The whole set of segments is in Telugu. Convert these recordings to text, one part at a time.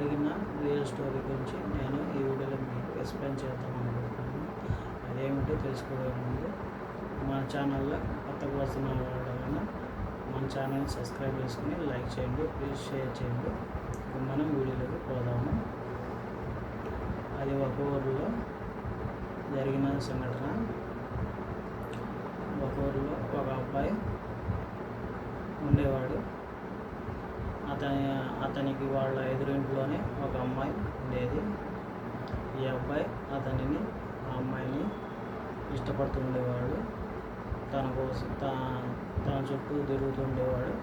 జరిగిన రియల్ స్టోరీ గురించి నేను ఈ వీడియోలో మీకు ఎక్స్ప్లెయిన్ చేద్దాం అనుకుంటున్నాను. అదేమిటో తెలుసుకోవడం ముందు మన ఛానల్లో కొత్తగా వస్తున్న వాళ్ళైనా మన ఛానల్ని సబ్స్క్రైబ్ చేసుకుని లైక్ చేయండి ప్లీజ్ షేర్ చేయండి. మనం వీడియోలోకి పోదాము. అది ఒక ఊరిలో జరిగిన సంఘటన. ఒక ఊరిలో ఒక అబ్బాయి ఉండేవాడు. అతని అతనికి వాళ్ళ ఎదురింట్లోనే ఒక అమ్మాయి ఉండేది. ఈ అబ్బాయి అతనిని ఆ అమ్మాయిని ఇష్టపడుతుండేవాడు. తన కోసం తా తన చుట్టూ తిరుగుతుండేవాడు.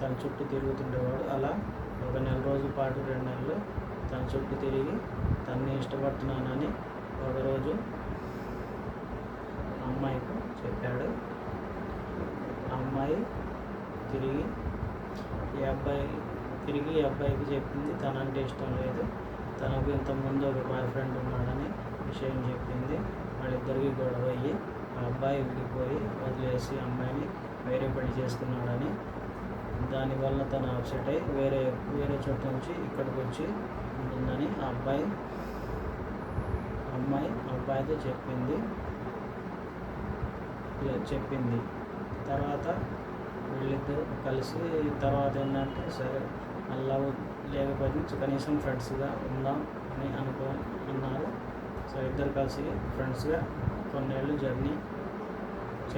తన చుట్టూ తిరుగుతుండేవాడు. అలా ఒక నెల రోజుల పాటు రెండు నెలలు తన చుట్టూ తిరిగి తన్ని ఇష్టపడుతున్నానని ఒకరోజు అమ్మాయికు చెప్పాడు. అమ్మాయి తిరిగి ఈ అబ్బాయి తిరిగి ఈ అబ్బాయికి చెప్పింది తనంటే ఇష్టం లేదు. తనకు ఇంతకుముందు ఒక బాయ్ ఫ్రెండ్ ఉన్నాడని విషయం చెప్పింది. వాళ్ళిద్దరికి గొడవ అయ్యి ఆ అబ్బాయి విడిపోయి వదిలేసి అమ్మాయిని వేరే పెళ్ళి చేసుకున్నాడని దానివల్ల తను అప్సెట్ అయ్యి వేరే వేరే చోట నుంచి ఇక్కడికి వచ్చి ఉంటుందని ఆ అబ్బాయి అమ్మాయి అబ్బాయితో చెప్పింది. చెప్పింది. తర్వాత వీళ్ళిద్దరు కలిసి తర్వాత ఏంటంటే సరే అలా లేకపోతే కనీసం ఫ్రెండ్స్గా ఉందాం అని అనుకో అన్నారు. సో ఇద్దరు కలిసి ఫ్రెండ్స్గా కొన్నేళ్ళు జర్నీ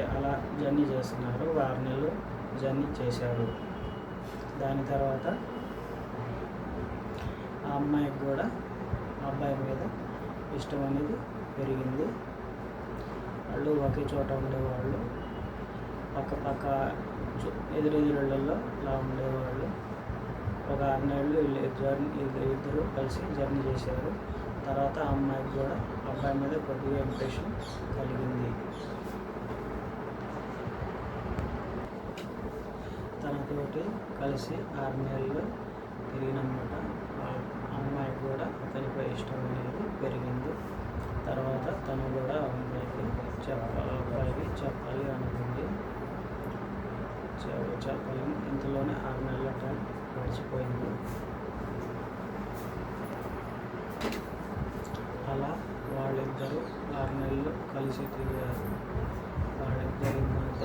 అలా జర్నీ చేస్తున్నారు. ఆరు నెలలు జర్నీ చేశారు. దాని తర్వాత ఆ అమ్మాయికి కూడా అబ్బాయి మీద ఇష్టం అనేది పెరిగింది. వాళ్ళు ఒకే చోట ఉండేవాళ్ళు. పక్కపక్క ఎదురెదురులలో ఇలా ఉండేవాళ్ళు. ఒక ఆరు నెలలు వీళ్ళు జర్నీ ఇద్దరు ఇద్దరు కలిసి జర్నీ చేశారు. తర్వాత అమ్మాయికి కూడా అబ్బాయి మీద కొద్దిగా ఇంప్రెషన్ కలిగింది. తనతోటి కలిసి ఆరు నెలలు తిరిగినమాట. అమ్మాయి అమ్మాయికి కూడా అతనిపై ఇష్టం అనేది పెరిగింది. తర్వాత తను కూడా అమ్మాయికి చెప్పాలి అబ్బాయికి చెప్పాలి అనుకుంది చెప్పలేము ఇంతలోనే ఆరు నెలల టైం గడిచిపోయింది. అలా వాళ్ళిద్దరూ ఆరు నెలలు కలిసి తిరిగారు. వాళ్ళిద్దరి మధ్య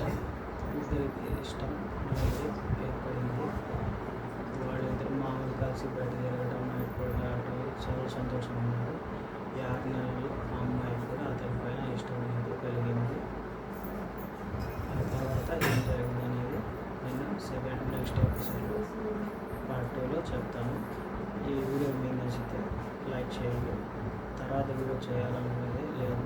ఇద్దరికి ఇష్టం అనేది ఏర్పడింది. వాళ్ళిద్దరు మామూలు కలిసి బయట తిరగడం ఎప్పుడు ఆడటం చాలా సంతోషంగా ఉన్నారు. ఈ ఆరు నెలలు ఆ అమ్మాయికి కూడా అతని పైన ఇష్టం అనేది కలిగింది ఆ తర్వాత ఏం జరిగింది అనేది నేను సెకండ్ నెక్స్ట్ ఎపిసోడ్ పార్ట్ టూలో చెప్తాను. ఈ వీడియో మీకు నచ్చితే లైక్ చేయండి. తర్వాత వీడియో చేయాలనుకునేది లేదు.